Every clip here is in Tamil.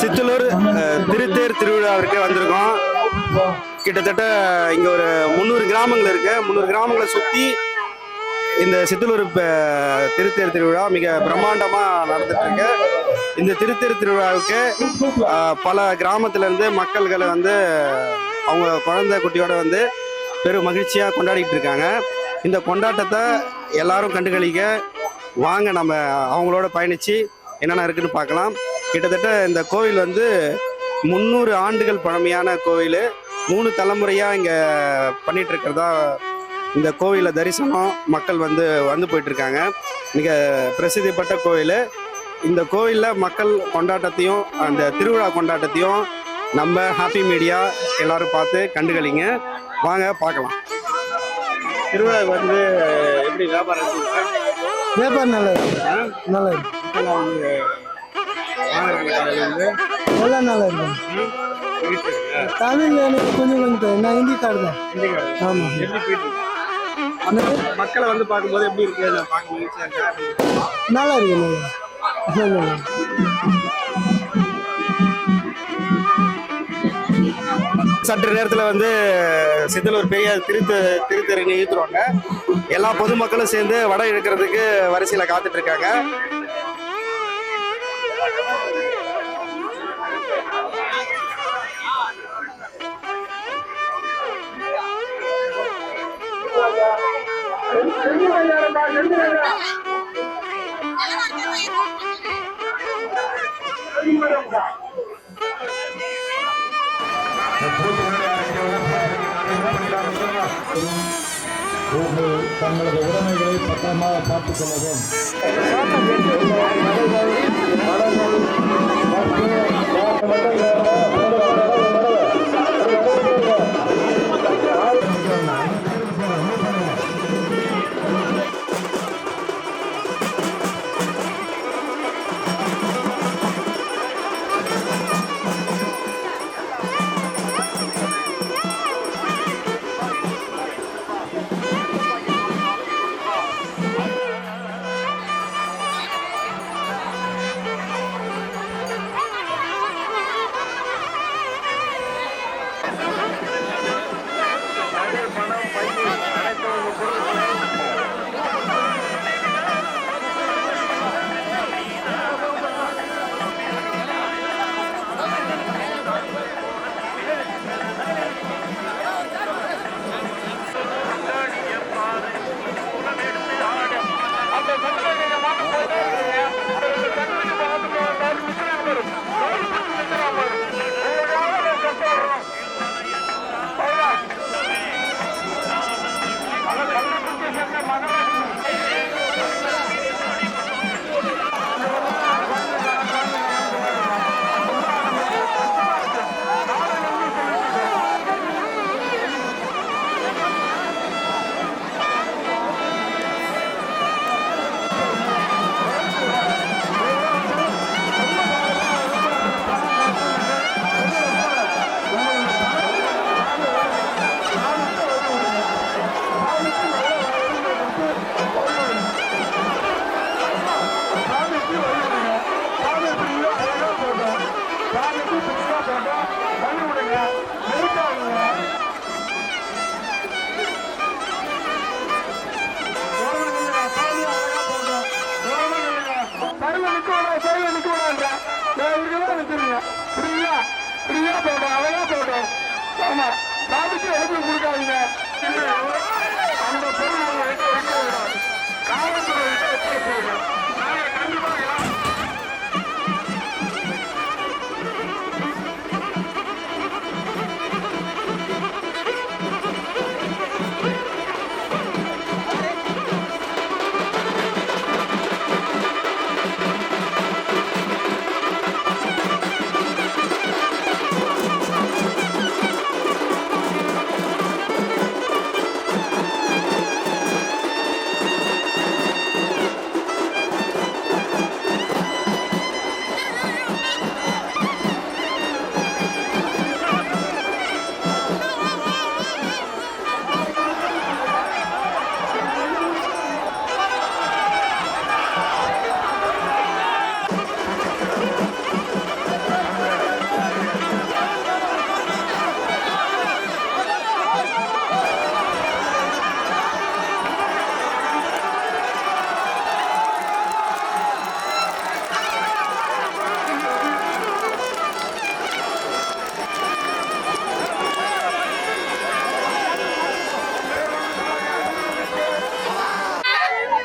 சித்தலூர் திருத்தேர் திருவிழாவிற்கு வந்திருக்கோம். கிட்டத்தட்ட இங்க ஒரு முந்நூறு கிராமங்கள் இருக்கு. முந்நூறு கிராமங்களை சுத்தி இந்த சித்தலூர் திருத்தேர் திருவிழா மிக பிரம்மாண்டமா நடந்துட்டு இருக்கு இந்த திருத்தேர் திருவிழாவுக்கு பல கிராமத்துல இருந்து மக்கள்களை வந்து அவங்க குழந்தை குட்டியோட வந்து பெரும் மகிழ்ச்சியா கொண்டாடிட்டு இருக்காங்க. இந்த கொண்டாட்டத்தை எல்லாரும் கண்டுகளிக்க வாங்க நம்ம அவங்களோட பயணிச்சு என்னென்ன இருக்குன்னு பார்க்கலாம். கிட்டத்தட்ட இந்த கோவில் வந்து முந்நூறு ஆண்டுகள் பழமையான கோவில். மூணு தலைமுறையாக இங்கே பண்ணிட்டு இருக்கிறதா இந்த கோவிலில் தரிசனம் மக்கள் வந்து வந்து போயிட்டு இருக்காங்க மிக பிரசித்தி பெற்ற கோவில். இந்த கோவிலில் மக்கள் கொண்டாட்டத்தையும் அந்த திருவிழா கொண்டாட்டத்தையும் நம்ம ஹாப்பி மீடியா எல்லாரும் பார்த்து கண்டுகளிங்க. வாங்க பார்க்கலாம். திருவிழா வந்து எப்படி வியாபாரம்? வியாபாரம் நல்லது? நல்லது வந்து. தமிழ் எனக்கு கொஞ்சம் கொஞ்சம் நான் தான் ஹிந்திக்காரர். ஆமாம் இருக்கு? மக்களை வந்து பார்க்கும்போது எப்படி இருக்கு? நல்லா இருக்கு. சற்று நேரத்தில் வந்து சித்தலூர் பெரிய திருத்த திருத்தரணி இழுத்துருவாங்க எல்லா பொதுமக்களும் சேர்ந்து வடை இழுக்கிறதுக்கு வரிசையில் காத்துட்டு இருக்காங்க தங்களது உடைமைகளை பத்திரமாக பார்த்துக் கொள்ளவும் ஆமா. பாதிக்கு எழுதி கொடுக்காதீங்க. அந்த பொருள் காவல்துறை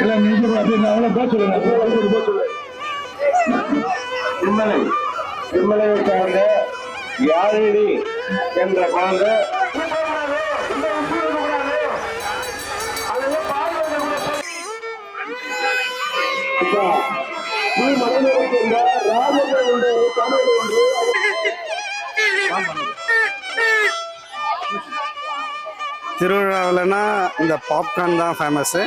எல்லாம் நீங்க அப்படி அவ்வளவு பேர் சொல்லுங்க அவ்வளவு சொல்லுங்க சார்ந்த யாழினி என்ற குழந்தை திருவிழாவில்னா இந்த பாப்கார்ன் தான் ஃபேமஸ்ஸு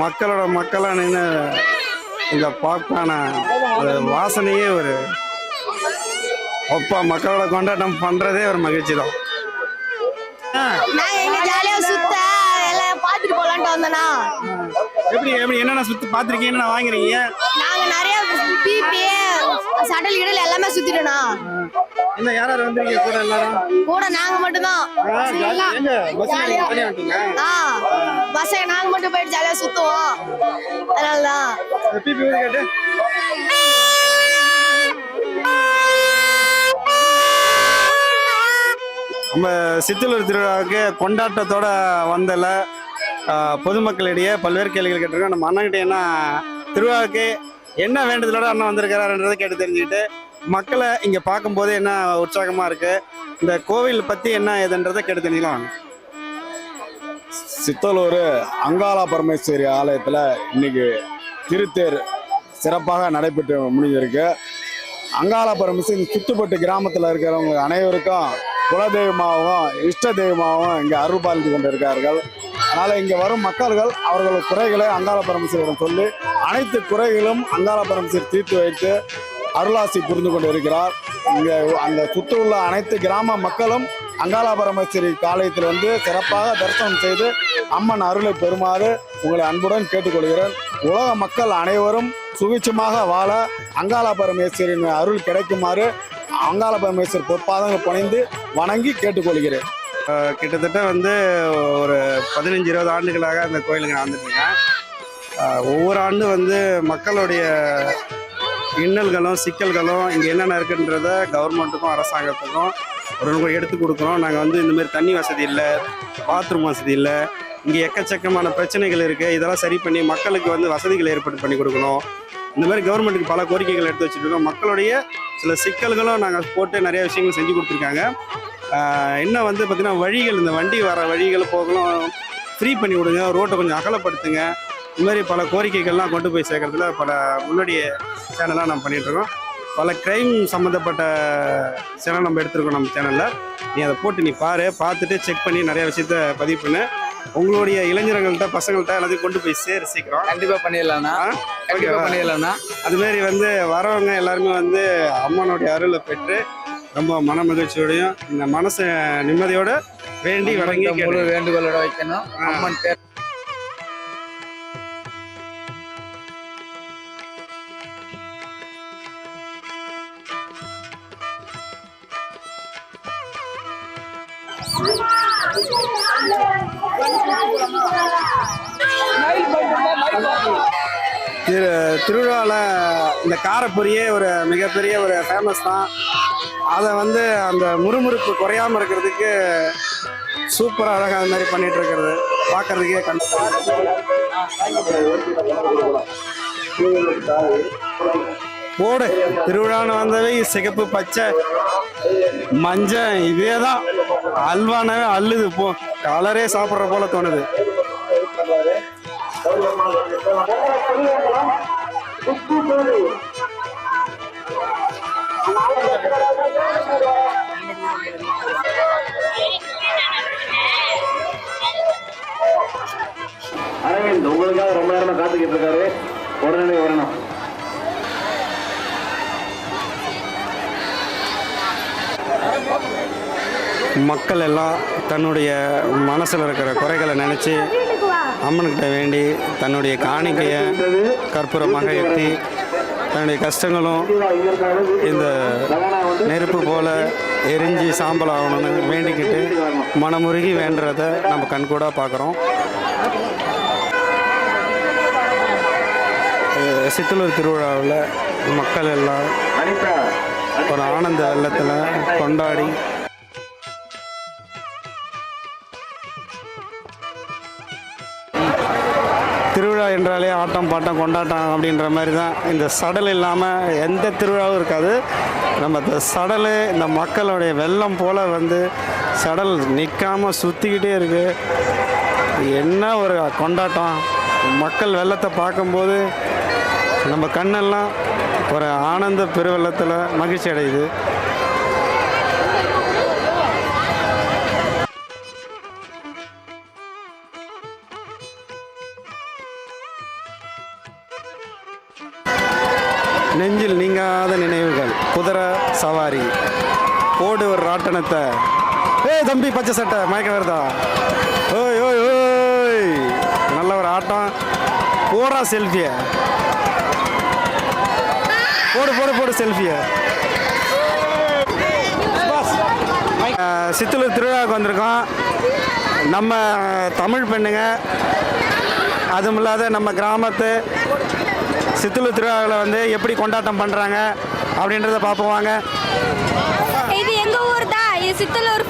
மக்களோட மக்களாக நின்று இந்த பாப்கார்னை வாசனையே ஒரு ஒப்பா மக்களோட கொண்டாட்டம் பண்ணுறதே ஒரு மகிழ்ச்சி தான் சுத்த எப்படி எப்படி என்னென்ன சுற்றி பார்த்துருக்கீங்க? என்னென்ன வாங்குறீங்க? நாங்க நிறைய பிபி சடல் இடல் எல்லாமே சுத்திட்டோம்னா என்ன யார் யார் வந்திருக்கீங்க? கூட எல்லாரும்? கூட நாங்க தனியா வந்துட்டீங்க ஆ பஸ் நாங்க மட்டும் போயிட்டு ஜாலியா சுத்துவோம். அதனாலதான். பிபி ஊதி கேட்டு. நம்ம சித்தலூர் திருவிழாவுக்கு கொண்டாட்டத்தோட வந்தல பொதுமக்களிடையே பல்வேறு கேள்விகள் கேட்டிருக்கோம். நம்ம அண்ணன்கிட்ட என்ன திருவிழாவுக்கு என்ன வேண்டுதலோட அண்ணன் வந்திருக்கிறாருன்றதை கேட்டு தெரிஞ்சுக்கிட்டு மக்களை இங்கே பார்க்கும்போது என்ன உற்சாகமாக இருக்குது இந்த கோவில் பற்றி என்ன ஏதுன்றதை கேட்டு தெரிஞ்சுக்கலாம் சித்தலூர் அங்காள பரமேஸ்வரி ஆலயத்தில் இன்னைக்கு திருத்தேர் சிறப்பாக நடைபெற்று முடிஞ்சிருக்கு. அங்காள பரமேஸ்வரி சுத்துப்பட்டு கிராமத்தில் இருக்கிறவங்க அனைவருக்கும் குலதெய்வமாகவும் இஷ்ட தெய்வமாகவும் இங்கே அருள் பாலித்து கொண்டிருக்கார்கள் அதனால் இங்கே வரும் மக்கள்கள் அவர்கள் குறைகளை அங்காள பரமசீரிடம் சொல்லி அனைத்து குறைகளும் அங்காள பரமசீர் தீர்த்து வைத்து அருளாசி புரிந்து கொண்டு இருக்கிறார் இங்கே அந்த சுற்றியுள்ள அனைத்து கிராம மக்களும் அங்காள பரமேஸ்வரி காலயத்தில் வந்து சிறப்பாக தரிசனம் செய்து அம்மன் அருளை பெறுமாறு உங்களை அன்புடன் கேட்டுக்கொள்கிறேன். உலக மக்கள் அனைவரும் சுபிட்சமாக வாழ அங்காள பரமேஸ்வரின் அருள் கிடைக்குமாறு அங்காள பரமேஸ்வரி பொற்பாதங்கள் புனைந்து வணங்கி கேட்டுக்கொள்கிறேன். கிட்டத்தட்ட வந்து ஒரு பதினஞ்சு இருபது ஆண்டுகளாக அந்த கோயிலுக்கு நான் வந்துட்டுருக்கேன். ஒவ்வொரு ஆண்டு வந்து மக்களுடைய இன்னல்களும் சிக்கல்களும் இங்கே என்னென்ன இருக்குன்றத கவர்மெண்ட்டுக்கும் அரசாங்கத்துக்கும் ஒரு எடுத்து கொடுக்குறோம். நாங்கள் வந்து இந்த மாதிரி தண்ணி வசதி இல்லை பாத்ரூம் வசதி இல்லை இங்கே எக்கச்சக்கமான பிரச்சனைகள் இருக்குது இதெல்லாம் சரி பண்ணி மக்களுக்கு வந்து வசதிகளை ஏற்பாடு பண்ணி கொடுக்கணும். இந்த மாதிரி கவர்மெண்ட்டுக்கு பல கோரிக்கைகள் எடுத்து வச்சுருக்கோம். மக்களுடைய சில சிக்கல்களும் நாங்கள் போட்டு நிறைய விஷயங்கள் செஞ்சு கொடுத்துருக்காங்க. இன்னும் வந்து பார்த்திங்கன்னா வழிகள் இந்த வண்டி வர வழிகள் போகலாம். ஃப்ரீ பண்ணி விடுங்க. ரோட்டை கொஞ்சம் அகலப்படுத்துங்க. இந்த மாதிரி பல கோரிக்கைகள்லாம் கொண்டு போய் சேர்க்கறதுல பல முன்னாடிய சேனலாக நம்ம பண்ணிட்டு இருக்கோம் பல க்ரைம் சம்மந்தப்பட்ட சேனல் நம்ம எடுத்திருக்கோம் நம்ம சேனலில் நீ அதை போட்டு நீ பாரு. பார்த்துட்டு செக் பண்ணி நிறைய விஷயத்த பதிவு பண்ணு. உங்களுடைய இளைஞர்கள்ட்ட பசங்கள்ட்ட எல்லாத்தையும் கொண்டு போய் சேரு சீக்கிரம். கண்டிப்பா பண்ணிடலாம்ண்ணா. ஆ? கண்டிப்பா ஓகேவா? பண்ணிடலாம்ண்ணா. அது மாதிரி வந்து வரவங்க எல்லாருமே வந்து அம்மனுடைய அருளை பெற்று ரொம்ப மன மகிழ்ச்சியோடையும் இந்த மனசை நிம்மதியோட வேண்டி வணங்கி முழு வேண்டுகோளோட வைக்கணும். அம்மன் திரு திருவிழாவில் இந்த காரப்பொரியே ஒரு மிகப்பெரிய ஒரு ஃபேமஸ் தான். அதை வந்து அந்த முறுமுறுப்பு குறையாம இருக்கிறதுக்கு சூப்பராக அழகாக அது மாதிரி பண்ணிட்டு இருக்கிறது. பார்க்கறதுக்கே கண் போடு. திருவிழான்னு வந்தவை சிகப்பு பச்சை மஞ்சள் இதே தான் அல்வானாவே அள்ளுது. போ கலரே சாப்பிட்ற போல தோணுது. அரவிந்த் உங்களுக்காக ரொம்ப நேரமா காத்துக்கிட்டு இருக்காரு. உடனே வரணும். மக்கள் எல்லாம் தன்னுடைய மனசில் இருக்கிற குறைகளை நினச்சி அம்மன்கிட்ட வேண்டி தன்னுடைய காணிக்கையை கற்பூரமாக ஏற்றி தன்னுடைய கஷ்டங்களும் இந்த நெருப்பு போல் எரிஞ்சு சாம்பல் ஆகணும்னு வேண்டிக்கிட்டு மனமுருகி வேண்டுறத நம்ம கண்கூடாக பார்க்குறோம். சித்தலூர் திருவிழாவில் மக்கள் எல்லாம் ஒரு ஆனந்த வெள்ளத்தில் கொண்டாடி திருவிழா என்றாலே ஆட்டம் பாட்டம் கொண்டாட்டம் அப்படின்ற மாதிரி தான் இந்த சடல் இல்லாமல் எந்த திருவிழாவும் இருக்காது. நம்ம இந்த சடல் இந்த மக்களுடைய வெள்ளம் போல் வந்து சடல் நிற்காமல் சுற்றிக்கிட்டே இருக்கு. என்ன ஒரு கொண்டாட்டம்? மக்கள் வெள்ளத்தை பார்க்கும்போது நம்ம கண்ணெல்லாம் ஒரு ஆனந்த பெருவெள்ளத்தில் மகிழ்ச்சி அடையுது நெஞ்சில் நீங்காத நினைவுகள் குதிரை சவாரி போடு ஒரு ராட்டனத்தை ஏய் தம்பி பச்சை சட்டை மயக்க வருதா? ஓய் ஓய் ஓய். நல்ல ஒரு ஆட்டம். போடா செல்ஃபிய போடு போடு போடு செல்ஃபிய சித்தலூர் திருவிழாவுக்கு வந்திருக்கோம். நம்ம தமிழ் பெண்ணுங்க. அதுவும் இல்லாத நம்ம கிராமத்து சித்தூர் திருவிழாவில் வந்து எப்படி கொண்டாட்டம் பண்ணுறாங்க அப்படின்றத பார்ப்போம் வாங்க. இது எங்கள் ஊர் தான்? இது சித்தலூர்